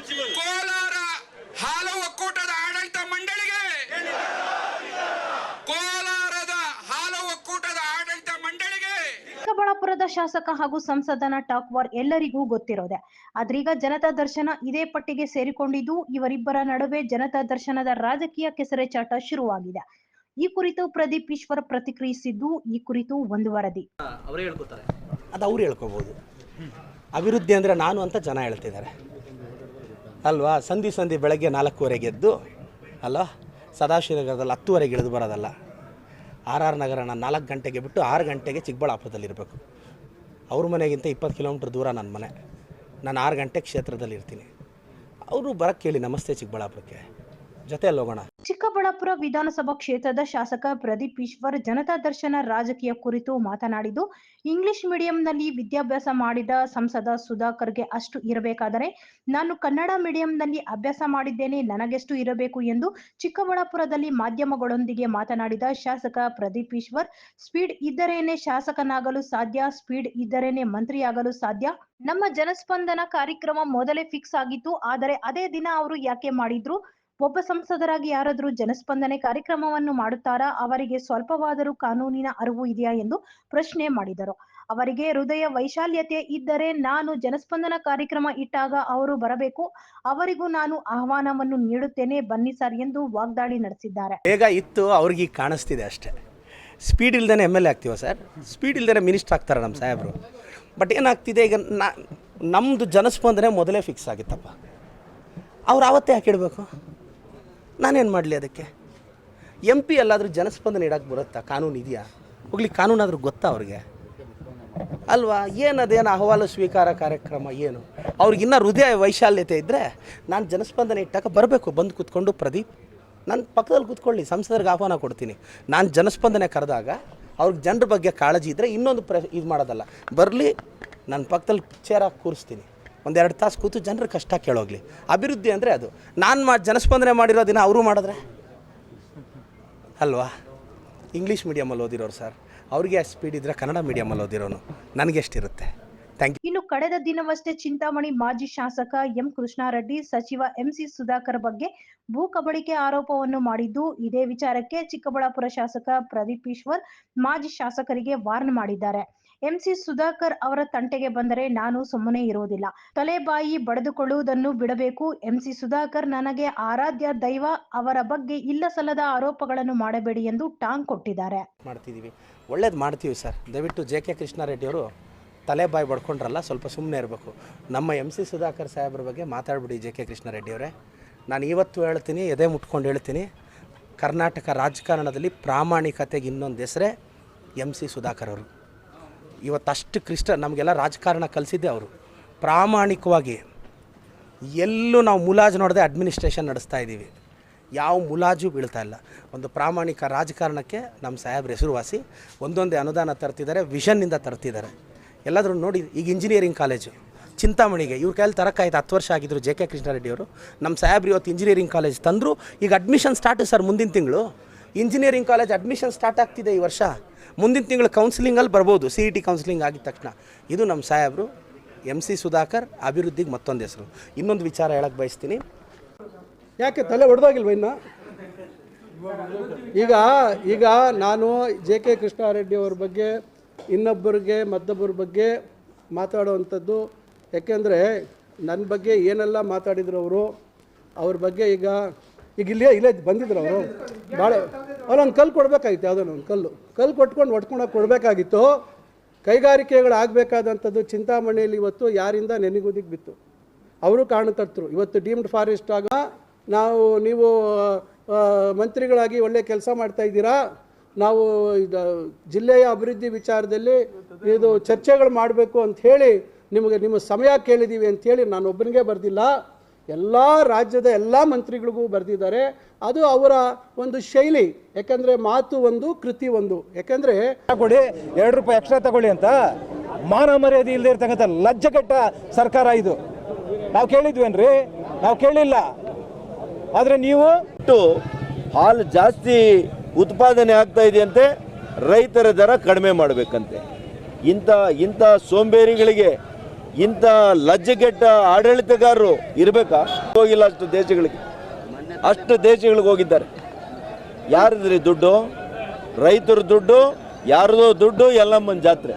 ಕೋಲಾರ ಹಾಲು ಒಕ್ಕೂಟದ ಆಡಳಿತ ಮಂಡಳಿಗೆ. ಕೋಲಾರದ ಹಾಲು ಒಕ್ಕೂಟದ ಆಡಳಿತ ಮಂಡಳಿಗೆ. ಚಿಕ್ಕಬಳ್ಳಾಪುರದ ಶಾಸಕ ಹಾಗೂ ಸಂಸದನ ಟಾಕ್ ವಾರ್ ಎಲ್ಲರಿಗೂ ಗೊತ್ತಿರೋದೆ. ಆದ್ರೀಗ ಜನತಾ ದರ್ಶನ ಇದೇ ಪಟ್ಟಿಗೆ ಸೇರಿಕೊಂಡಿದ್ದು ಇವರಿಬ್ಬರ ನಡುವೆ ಜನತಾ ದರ್ಶನದ ರಾಜಕೀಯ ಕೆಸರೆ ಚಾಟ ಶುರುವಾಗಿದೆ. ಈ ಕುರಿತು ಪ್ರದೀಪ್ ಈಶ್ವರ್ ಪ್ರತಿಕ್ರಿಯಿಸಿದ್ದು ಈ ಕುರಿತು ಒಂದು ವರದಿ. ಅವರೇ ಹೇಳ್ಕೊತಾರೆ ಅದು ಅವ್ರು ಹೇಳ್ಕೋಬಹುದು ಅಭಿವೃದ್ಧಿ ಅಂದ್ರೆ ನಾನು ಅಂತ ಜನ ಹೇಳ್ತಿದ್ದಾರೆ. ಅಲ್ವಾ? ಸಂಧಿ ಸಂಧಿ ಬೆಳಗ್ಗೆ ನಾಲ್ಕೂವರೆಗೆ ಎದ್ದು ಅಲ್ವಾ ಸದಾಶಿವನಗರದಲ್ಲಿ ಹತ್ತುವರೆಗೆ ಇಳಿದು ಬರೋದಲ್ಲ. ಆರ್ ಆರ್ ನಗರನ ನಾಲ್ಕು ಗಂಟೆಗೆ ಬಿಟ್ಟು ಆರು ಗಂಟೆಗೆ ಚಿಕ್ಕಬಳ್ಳಾಪುರದಲ್ಲಿರಬೇಕು. ಅವ್ರ ಮನೆಗಿಂತ ಇಪ್ಪತ್ತು ಕಿಲೋಮೀಟ್ರ್ ದೂರ ನನ್ನ ಮನೆ. ನಾನು ಆರು ಗಂಟೆ ಕ್ಷೇತ್ರದಲ್ಲಿ ಇರ್ತೀನಿ ಅವರು ಬರೋಕ್ಕೆ ನಮಸ್ತೆ ಚಿಕ್ಕಬಳ್ಳಾಪುರಕ್ಕೆ. ಜೊತೆಯಲ್ಲಿ ಹೋಗೋಣ. ಚಿಕ್ಕಬಳ್ಳಾಪುರ ವಿಧಾನಸಭಾ ಕ್ಷೇತ್ರದ ಶಾಸಕ ಪ್ರದೀಪ್ ಈಶ್ವರ್ ಜನತಾ ದರ್ಶನ ರಾಜಕೀಯ ಕುರಿತು ಮಾತನಾಡಿದ್ದು, ಇಂಗ್ಲಿಷ್ ಮೀಡಿಯಂನಲ್ಲಿ ವಿದ್ಯಾಭ್ಯಾಸ ಮಾಡಿದ ಸಂಸದ ಸುಧಾಕರ್ಗೆ ಅಷ್ಟು ಇರಬೇಕಾದರೆ ನಾನು ಕನ್ನಡ ಮೀಡಿಯಂನಲ್ಲಿ ಅಭ್ಯಾಸ ಮಾಡಿದ್ದೇನೆ, ನನಗೆಷ್ಟು ಇರಬೇಕು ಎಂದು ಚಿಕ್ಕಬಳ್ಳಾಪುರದಲ್ಲಿ ಮಾಧ್ಯಮಗಳೊಂದಿಗೆ ಮಾತನಾಡಿದ ಶಾಸಕ ಪ್ರದೀಪ್ ಈಶ್ವರ್, ಸ್ಪೀಡ್ ಇದ್ದರೇನೆ ಶಾಸಕನಾಗಲು ಸಾಧ್ಯ, ಸ್ಪೀಡ್ ಇದ್ದರೇನೆ ಮಂತ್ರಿಯಾಗಲು ಸಾಧ್ಯ. ನಮ್ಮ ಜನಸ್ಪಂದನ ಕಾರ್ಯಕ್ರಮ ಮೊದಲೇ ಫಿಕ್ಸ್ ಆಗಿತ್ತು, ಆದರೆ ಅದೇ ದಿನ ಅವರು ಯಾಕೆ ಮಾಡಿದ್ರು? ಒಬ್ಬ ಸಂಸದರಾಗಿ ಯಾರಾದರೂ ಜನಸ್ಪಂದನೆ ಕಾರ್ಯಕ್ರಮವನ್ನು ಮಾಡುತ್ತಾರಾ? ಅವರಿಗೆ ಸ್ವಲ್ಪವಾದರೂ ಕಾನೂನಿನ ಅರಿವು ಇದೆಯಾ ಎಂದು ಪ್ರಶ್ನೆ ಮಾಡಿದರು. ಅವರಿಗೆ ಹೃದಯ ವೈಶಾಲ್ಯತೆ ಇದ್ದರೆ ನಾನು ಜನಸ್ಪಂದನ ಕಾರ್ಯಕ್ರಮ ಇಟ್ಟಾಗ ಅವರು ಬರಬೇಕು. ಅವರಿಗೂ ನಾನು ಆಹ್ವಾನವನ್ನು ನೀಡುತ್ತೇನೆ. ಬನ್ನಿ ಸರ್ ಎಂದು ವಾಗ್ದಾಳಿ ನಡೆಸಿದ್ದಾರೆ. ಬೇಗ ಇತ್ತು, ಅವ್ರಿಗೆ ಕಾಣಿಸ್ತಿದೆ ಅಷ್ಟೇ. ಸ್ಪೀಡ್ ಇಲ್ದೇ ಎಂ ಎಲ್ ಎ ಆಗ್ತೀವ ಸರ್ ಸ್ಪೀಡ್ ಇಲ್ದೇ ಮಿನಿಸ್ಟರ್ ಆಗ್ತಾರೆ ನಮ್ಮ ಸಾಹೇಬರು? ಬಟ್ ಏನಾಗ್ತಿದೆ ಈಗ ನಾ ನಮ್ಮದು ಜನಸ್ಪಂದನೆ ಮೊದಲೇ ಫಿಕ್ಸ್ ಆಗಿತ್ತಪ್ಪ. ಅವ್ರು ಆವತ್ತೇ ಯಾಕೆ ಇಡಬೇಕು ನಾನೇನು ಮಾಡಲಿ ಅದಕ್ಕೆ? ಎಂ ಪಿ ಎಲ್ಲಾದರೂ ಜನಸ್ಪಂದನೆ ಇಡಕ್ಕೆ ಬರುತ್ತಾ? ಕಾನೂನು ಇದೆಯಾ? ಹೋಗ್ಲಿ, ಕಾನೂನಾದರೂ ಗೊತ್ತಾ ಅವ್ರಿಗೆ? ಅಲ್ವಾ? ಏನದೇನು ಅಹವಾಲು ಸ್ವೀಕಾರ ಕಾರ್ಯಕ್ರಮ ಏನು? ಅವ್ರಿಗಿನ್ನ ಹೃದಯ ವೈಶಾಲ್ಯತೆ ಇದ್ದರೆ ನಾನು ಜನಸ್ಪಂದನೆ ಇಟ್ಟಾಗ ಬರಬೇಕು. ಬಂದು ಕೂತ್ಕೊಂಡು ಪ್ರದೀಪ್ ನನ್ನ ಪಕ್ಕದಲ್ಲಿ ಕೂತ್ಕೊಳ್ಳಿ, ಸಂಸದರಿಗೆ ಆಹ್ವಾನ ಕೊಡ್ತೀನಿ. ನಾನು ಜನಸ್ಪಂದನೆ ಕರೆದಾಗ ಅವ್ರಿಗೆ ಜನರ ಬಗ್ಗೆ ಕಾಳಜಿ ಇದ್ದರೆ ಇನ್ನೊಂದು ಪ್ರ ಇದು ಮಾಡೋದಲ್ಲ. ಬರಲಿ ನನ್ನ ಪಕ್ಕದಲ್ಲಿ ಚೇರಾಗಿ ಕೂರಿಸ್ತೀನಿ. ಒಂದೆರಡು ತಾಸು ಕೂತು ಜನರ ಕಷ್ಟ ಕೇಳೋಗ್ಲಿ. ಅಭಿವೃದ್ಧಿ ಅಂದರೆ ಅದು. ನಾನು ಮಾ, ಜನಸ್ಪಂದನೆ ಮಾಡಿರೋ ದಿನ ಅವರು ಮಾಡಿದ್ರೆ? ಅಲ್ವಾ? ಇಂಗ್ಲೀಷ್ ಮೀಡಿಯಮಲ್ಲಿ ಓದಿರೋರು ಸರ್ ಅವ್ರಿಗೆ ಸ್ಪೀಡ್ ಇದ್ದರೆ ಕನ್ನಡ ಮೀಡಿಯಮಲ್ಲಿ ಓದಿರೋನು. ನನಗೆ ಎಷ್ಟಿರುತ್ತೆ ಥ್ಯಾಂಕ್ ಯು ಇನ್ನು ಕಳೆದ ದಿನವಷ್ಟೇ ಚಿಂತಾಮಣಿ ಮಾಜಿ ಶಾಸಕ ಎಂ ಕೃಷ್ಣಾರೆಡ್ಡಿ ಸಚಿವ ಎಂಸಿ ಸುಧಾಕರ್ ಬಗ್ಗೆ ಭೂ ಕಬಳಿಕೆ ಆರೋಪವನ್ನು ಮಾಡಿದ್ದು ಇದೇ ವಿಚಾರಕ್ಕೆ ಚಿಕ್ಕಬಳ್ಳಾಪುರ ಶಾಸಕ ಪ್ರದೀಪ್ ಈಶ್ವರ್ ಮಾಜಿ ಶಾಸಕರಿಗೆ ವಾರ್ನ್ ಮಾಡಿದ್ದಾರೆ. ಎಂಸಿ ಸುಧಾಕರ್ ಅವರ ತಂಟೆಗೆ ಬಂದರೆ ನಾನು ಸುಮ್ಮನೆ ಇರುವುದಿಲ್ಲ ತಲೆಬಾಯಿ ಬಡಿದುಕೊಳ್ಳುವುದನ್ನು ಬಿಡಬೇಕು. ಎಂಸಿ ಸುಧಾಕರ್ ನನಗೆ ಆರಾಧ್ಯ ದೈವ ಅವರ ಬಗ್ಗೆ ಇಲ್ಲ ಸಲ್ಲದ ಆರೋಪಗಳನ್ನು ಮಾಡಬೇಡಿ ಎಂದು ಟಾಂಗ್ ಕೊಟ್ಟಿದ್ದಾರೆ. ಮಾಡ್ತಿದ್ದೀವಿ. ಒಳ್ಳೇದು ಮಾಡ್ತೀವಿ ಸರ್. ದಯವಿಟ್ಟು ಜೆ ಕೆ ಕೃಷ್ಣಾರೆಡ್ಡಿಯವರು ತಲೆ ಬಾಯಿ ಬಡ್ಕೊಂಡ್ರಲ್ಲ, ಸ್ವಲ್ಪ ಸುಮ್ಮನೆ ಇರಬೇಕು. ನಮ್ಮ ಎಂ ಸಿ ಸುಧಾಕರ್ ಸಾಹೇಬ್ರ ಬಗ್ಗೆ ಮಾತಾಡ್ಬಿಡಿ ಜೆ ಕೆ ಕೃಷ್ಣಾರೆಡ್ಡಿಯವರೇ ನಾನು ಇವತ್ತು ಹೇಳ್ತೀನಿ, ಎದೆ ಮುಟ್ಕೊಂಡು ಹೇಳ್ತೀನಿ. ಕರ್ನಾಟಕ ರಾಜಕಾರಣದಲ್ಲಿ ಪ್ರಾಮಾಣಿಕತೆಗೆ ಇನ್ನೊಂದು ಹೆಸರೇ ಎಂ ಸಿ ಸುಧಾಕರ್ ಅವರು. ಇವತ್ತಷ್ಟು ಕ್ರಿಸ್ಟ, ನಮಗೆಲ್ಲ ರಾಜಕಾರಣ ಕಲಿಸಿದ್ದೆ ಅವರು. ಪ್ರಾಮಾಣಿಕವಾಗಿ ಎಲ್ಲೂ ನಾವು ಮುಲಾಜು ನೋಡದೆ ಅಡ್ಮಿನಿಸ್ಟ್ರೇಷನ್ ನಡೆಸ್ತಾ ಇದ್ದೀವಿ. ಯಾವ ಮುಲಾಜು ಬೀಳ್ತಾ ಇಲ್ಲ. ಒಂದು ಪ್ರಾಮಾಣಿಕ ರಾಜಕಾರಣಕ್ಕೆ ನಮ್ಮ ಸಾಹೇಬ್ರ ಹೆಸರುವಾಸಿ ಒಂದೊಂದೇ ಅನುದಾನ ತರ್ತಿದ್ದಾರೆ ವಿಷನ್ನಿಂದ ತರ್ತಿದ್ದಾರೆ. ಎಲ್ಲಾದರೂ ನೋಡಿ, ಈಗ ಇಂಜಿನಿಯರಿಂಗ್ ಕಾಲೇಜು ಚಿಂತಾಮಣಿಗೆ, ಇವ್ರ ಕೈಯಲ್ಲಿ ತರಕಾಯ್ತು ಹತ್ತು ವರ್ಷ ಆಗಿದ್ರು ಜೆ ಕೆ ಕೃಷ್ಣಾರೆಡ್ಡಿಯವರು. ನಮ್ಮ ಸಾಹೇಬ್ರು ಇವತ್ತು ಇಂಜಿನಿಯರಿಂಗ್ ಕಾಲೇಜ್ ತಂದರು. ಈಗ ಅಡ್ಮಿಷನ್ ಸ್ಟಾರ್ಟ್ ಸರ್ ಮುಂದಿನ ತಿಂಗಳು. ಇಂಜಿನಿಯರಿಂಗ್ ಕಾಲೇಜ್ ಅಡ್ಮಿಷನ್ ಸ್ಟಾರ್ಟ್ ಆಗ್ತಿದೆ ಈ ವರ್ಷ. ಮುಂದಿನ ತಿಂಗಳು ಕೌನ್ಸಿಲಿಂಗಲ್ಲಿ ಬರ್ಬೋದು ಸಿ ಇ ಟಿ ಕೌನ್ಸಿಲಿಂಗ್ ಆಗಿದ ತಕ್ಷಣ. ಇದು ನಮ್ಮ ಸಾಹೇಬರು ಎಂ ಸಿ ಸುಧಾಕರ್, ಅಭಿವೃದ್ಧಿಗೆ ಮತ್ತೊಂದು ಹೆಸರು. ಇನ್ನೊಂದು ವಿಚಾರ ಹೇಳಕ್ಕೆ ಬಯಸ್ತೀನಿ. ಯಾಕೆ ತಲೆ ಹೊಡೆದಾಗಿಲ್ವ ಇನ್ನು? ಈಗ ಈಗ ನಾನು ಜೆ ಕೆ ಕೃಷ್ಣಾರೆಡ್ಡಿ ಅವ್ರ ಬಗ್ಗೆ ಇನ್ನೊಬ್ಬರಿಗೆ, ಮತ್ತೊಬ್ಬರ ಬಗ್ಗೆ ಮಾತಾಡುವಂಥದ್ದು. ಯಾಕೆಂದರೆ ನನ್ನ ಬಗ್ಗೆ ಏನೆಲ್ಲ ಮಾತಾಡಿದ್ರು ಅವರು, ಅವ್ರ ಬಗ್ಗೆ ಈಗ ಈಗ ಇಲ್ಲೇ ಇಲ್ಲೇ ಬಂದಿದ್ರು ಅವರು. ಭಾಳ ಅವ್ರೊಂದು ಕಲ್ಲು ಕೊಡಬೇಕಾಗಿತ್ತು ಯಾವುದೋ ಒಂದು ಕಲ್ಲು. ಕಲ್ಲು ಕೊಟ್ಕೊಂಡು ಒಟ್ಕೊಂಡೋಗಿ ಕೊಡಬೇಕಾಗಿತ್ತು. ಕೈಗಾರಿಕೆಗಳು ಆಗಬೇಕಾದಂಥದ್ದು ಚಿಂತಾಮಣಿಯಲ್ಲಿ ಇವತ್ತು ಯಾರಿಂದ ನೆನೆಗುದಿಗೆ ಬಿತ್ತು. ಅವರು ಕಾರಣಕರ್ತರು ಇವತ್ತು ಡೀಮ್ಡ್ ಫಾರೆಸ್ಟ್ ಆಗ ನಾವು, ನೀವು ಮಂತ್ರಿಗಳಾಗಿ ಒಳ್ಳೆ ಕೆಲಸ ಮಾಡ್ತಾ ಇದ್ದೀರಾ? ನಾವು ಇದು ಜಿಲ್ಲೆಯ ಅಭಿವೃದ್ಧಿ ವಿಚಾರದಲ್ಲಿ ಇದು ಚರ್ಚೆಗಳು ಮಾಡಬೇಕು ಅಂತ ಹೇಳಿ ನಿಮಗೆ ನಿಮ್ಮ ಸಮಯ ಕೇಳಿದ್ದೀವಿ ಅಂಥೇಳಿ ನಾನು ಒಬ್ಬನಿಗೆ ಬರೆದಿಲ್ಲ. ಎಲ್ಲ ರಾಜ್ಯದ ಎಲ್ಲ ಮಂತ್ರಿಗಳಿಗೂ ಬರೆದಿದ್ದಾರೆ. ಅದು ಅವರ ಒಂದು ಶೈಲಿ. ಯಾಕಂದರೆ ಮಾತು ಒಂದು ಕೃತಿ ಒಂದು. ಯಾಕಂದರೆ ಕೊಡಿ ಎರಡು ರೂಪಾಯಿ ಎಕ್ಸ್ಟ್ರಾ ತಗೊಳ್ಳಿ ಅಂತ ಮಾನ ಮರ್ಯಾದೆ ಇಲ್ಲದೆ ಇರ್ತಕ್ಕಂಥ ಲಜ್ಜೆಗೆಟ್ಟ ಸರ್ಕಾರ ಇದು. ನಾವು ಕೇಳಿದ್ವೇನ್ರಿ? ನಾವು ಕೇಳಿಲ್ಲ. ಆದರೆ ನೀವು ಹಾಲು ಜಾಸ್ತಿ ಉತ್ಪಾದನೆ ಆಗ್ತಾ ಇದೆಯಂತೆ, ರೈತರ ದರ ಕಡಿಮೆ ಮಾಡಬೇಕಂತೆ. ಇಂಥ ಇಂಥ ಸೋಂಬೇರಿಗಳಿಗೆ ಇಂಥ ಲಜ್ಜೆಗೆಟ್ಟ ಆಡಳಿತಗಾರರು ಇರಬೇಕಾ? ಹೋಗಿಲ್ಲ ಅಷ್ಟು ದೇಶಗಳಿಗೆ. ಅಷ್ಟು ದೇಶಗಳಿಗೆ ಹೋಗಿದ್ದಾರೆ. ಯಾರಿದ್ರಿ ದುಡ್ಡು? ರೈತರ ದುಡ್ಡು, ಯಾರದೋ ದುಡ್ಡು ಎಲ್ಲಮ್ಮನ ಜಾತ್ರೆ.